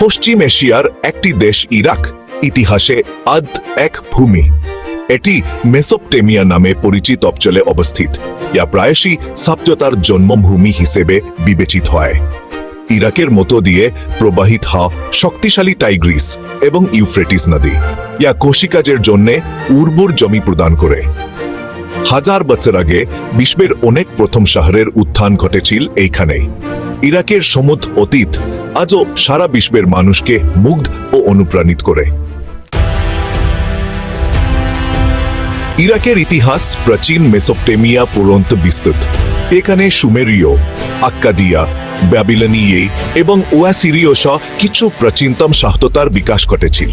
পশ্চিম এশিয়ার একটি দেশ ইরাক। ইতিহাসে আদ এক ভূমি। এটি মেসোপটেমিয়া নামে পরিচিত অঞ্চলে অবস্থিত। ইয়া প্রায়শই সভ্যতার জন্মভূমি হিসেবে বিবেচিত হয়। ইরাকের মতো দিয়ে প্রবাহিত হওয়া শক্তিশালী টাইগ্রিস এবং ইউফ্রেটিস নদী ইয়া কৃষিকাজের জন্য উর্বর জমি প্রদান করে। হাজার বছর আগে বিশ্বের অনেক প্রথম শহরের উত্থান ঘটেছিল এইখানেই। ইরাকের সমুদ্র অতীত আজও সারা বিশ্বের মানুষকে মুগ্ধ ও অনুপ্রাণিত করে। ইরাকের ইতিহাস প্রাচীন মেসোপটেমিয়া পর্যন্ত বিস্তৃত। এখানে সুমেরীয়, আক্কাদিয়া, ব্যাবিলনীয় এবং ওয়াসিরীয় সহ কিছু প্রাচীনতম সাহততার বিকাশ ঘটেছিল।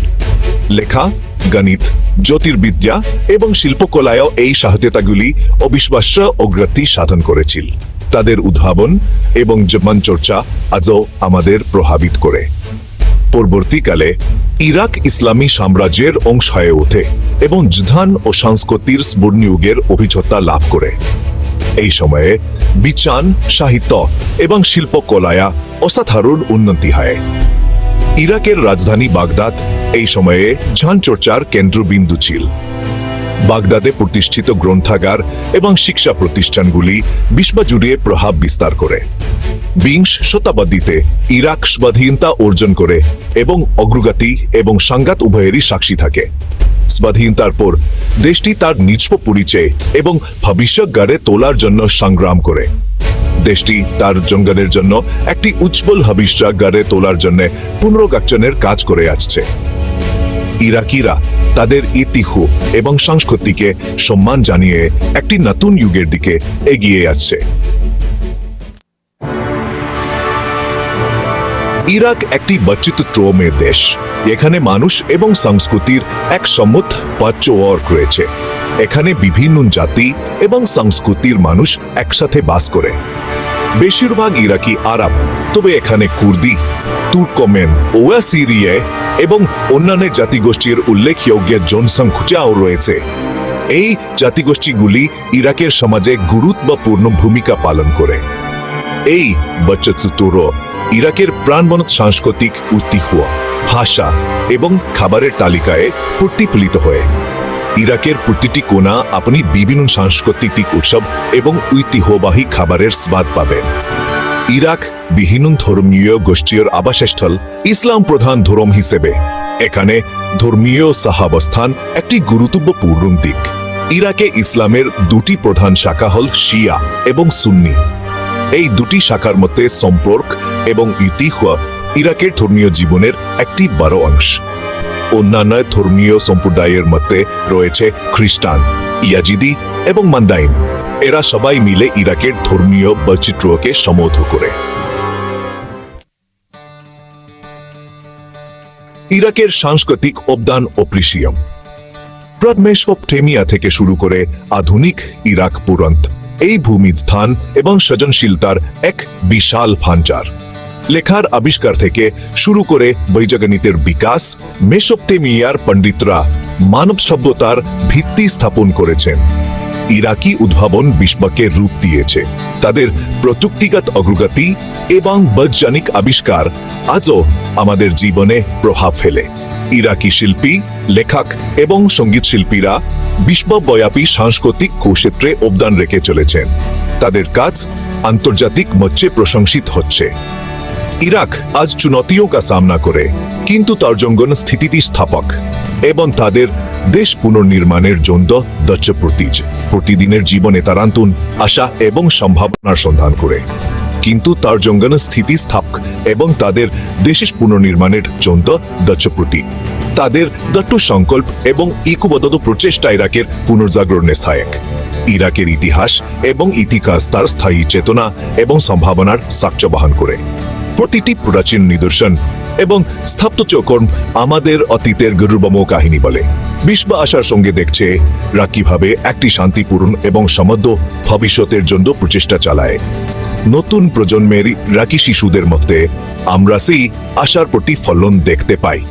লেখা, গণিত, জ্যোতির্বিদ্যা এবং শিল্পকলায়ও এই সহায়তাগুলি অবিশ্বাস্য অগ্রতি সাধন করেছিল। তাদের উদ্ভাবন এবং জীবন চর্চা আজও আমাদের প্রভাবিত করে। পরবর্তীকালে ইরাক ইসলামী সাম্রাজ্যের অংশ হয়ে ওঠে এবং যুদ্ধান ও সংস্কৃতির স্বর্ণযুগের অভিজ্ঞতা লাভ করে। এই সময়ে বিচান, সাহিত্য এবং শিল্পকলায়া অসাধারণ উন্নতি হয়। ইরাকের রাজধানী বাগদাদ এই সময়ে ঝান চর্চার কেন্দ্রবিন্দু ছিল। বাগদাদে প্রতিষ্ঠিত গ্রন্থাগার এবং শিক্ষা প্রতিষ্ঠানগুলি বিশ্বজুড়ে প্রভাব বিস্তার করে। বিংশ শতাব্দীতে ইরাক স্বাধীনতা অর্জন করে এবং অগ্রগতি এবং সংঘাত উভয়েরই সাক্ষী থাকে। স্বাধীনতার পর দেশটি তার নিজ পরিচয় এবং ভবিষ্যৎ গাড়ে তোলার জন্য সংগ্রাম করে। দেশটি তার জঙ্গলের জন্য একটি উজ্জ্বল ভবিষ্যৎ গাড়ে তোলার জন্য পুনরগাচনের কাজ করে আসছে। ইরাকিরা তাদের ইতিহ্য এবং সংস্কৃতিকে সম্মান জানিয়ে একটি নতুন যুগের দিকে এগিয়ে আসছে ইরাক একটি বৈচিত্র্যময় দেশ। এখানে মানুষ এবং সংস্কৃতির এক সমুদ পাচ্চওয়ার্ক রয়েছে। এখানে বিভিন্ন জাতি এবং সংস্কৃতির মানুষ একসাথে বাস করে। বেশিরভাগ ইরাকি আরব, তবে এখানে কুর্দি, তুর্কমেন ওয়াসিরিয়ে এবং অন্যান্য জাতিগোষ্ঠীর উল্লেখযোগ্য জনসংখ্যাও রয়েছে। এই জাতিগোষ্ঠীগুলি ইরাকের সমাজে গুরুত্বপূর্ণ ভূমিকা পালন করে। এই বচ্চতুর ইরাকের প্রাণবনত সাংস্কৃতিক ঐতিহ্য ভাষা এবং খাবারের তালিকায় প্রতিফলিত হয়। ইরাকের প্রতিটি কোণা আপনি বিভিন্ন সাংস্কৃতিক উৎসব এবং ঐতিহ্যবাহী খাবারের স্বাদ পাবেন। ইরাক বিভিন্ন ধর্মীয় গোষ্ঠীর আবাসস্থল ইসলাম প্রধান ধর্ম হিসেবে। এখানে ধর্মীয় সাহাবস্থান একটি গুরুত্বপূর্ণ দিক। ইরাকে ইসলামের দুটি প্রধান শাখা হল শিয়া এবং সুন্নি। এই দুটি শাখার মধ্যে সম্পর্ক এবং ঐতিহ্য ইরাকের ধর্মীয় জীবনের একটি বড় অংশ। অন্যান্য ধর্মীয় সম্প্রদায়ের মধ্যে রয়েছে খ্রিস্টান, ইয়াজিদি এবং মান্দাইন। এরা সবাই মিলে ইরাকের ধর্মীয় বৈচিত্র্যকে সমোধ করে। ইরাকের সাংস্কৃতিক অবদান অপ্রিসিয়ম মেসোপটেমিয়া থেকে শুরু করে আধুনিক ইরাক পর্যন্ত এই ভূমি স্থান এবং সৃজনশীলতার এক বিশাল ভাঞ্চার লেখার আবিষ্কার থেকে শুরু করে বৈজ্ঞানিকের বিকাশ মেসোপটেমিয়ার পণ্ডিতরা মানব সভ্যতার ভিত্তি স্থাপন করেছেন। ইরাকি উদ্ভাবন বিশ্বকে রূপ দিয়েছে। তাদের প্রযুক্তিগত অগ্রগতি এবং বৈজ্ঞানিক আবিষ্কার আজও আমাদের জীবনে প্রভাব ফেলে। ইরাকি শিল্পী, লেখক এবং সংগীত শিল্পীরা বিশ্বব্যাপী সাংস্কৃতিক ক্ষেত্রে অবদান রেখে চলেছেন। তাদের কাজ আন্তর্জাতিক মঞ্চে প্রশংসিত হচ্ছে। ইরাক আজ চুনতিও কা সামনা করে। কিন্তু তার জঙ্গন স্থিতিটি স্থাপক এবং তাদের দেশ পুনর্নির্মাণের জন্য দক্ষ প্রতিজ প্রতিদিনের জীবনে তারান্তুন আশা এবং সম্ভাবনার সন্ধান করে। কিন্তু তার জঙ্গন স্থিতি স্থাপক এবং তাদের দেশের পুনর্নির্মাণের জন্য দক্ষ প্রতি তাদের দট্ট সংকল্প এবং ইকুবদ্ধ প্রচেষ্টা ইরাকের পুনর্জাগরণে সহায়ক। ইরাকের ইতিহাস এবং ইতিহাস তার স্থায়ী চেতনা এবং সম্ভাবনার সাক্ষ্য বহন করে। প্রতিটি প্রাচীন নিদর্শন এবং স্থাপত্যকর্ম আমাদের অতীতের গৌরবম কাহিনী বলে। বিশ্ব আশার সঙ্গে দেখছে রা কীভাবে একটি শান্তিপূর্ণ এবং সমৃদ্ধ ভবিষ্যতের জন্য প্রচেষ্টা চালায়। নতুন প্রজন্মের রাকি শিশুদের মধ্যে আমরা সেই আশার প্রতিফলন দেখতে পাই।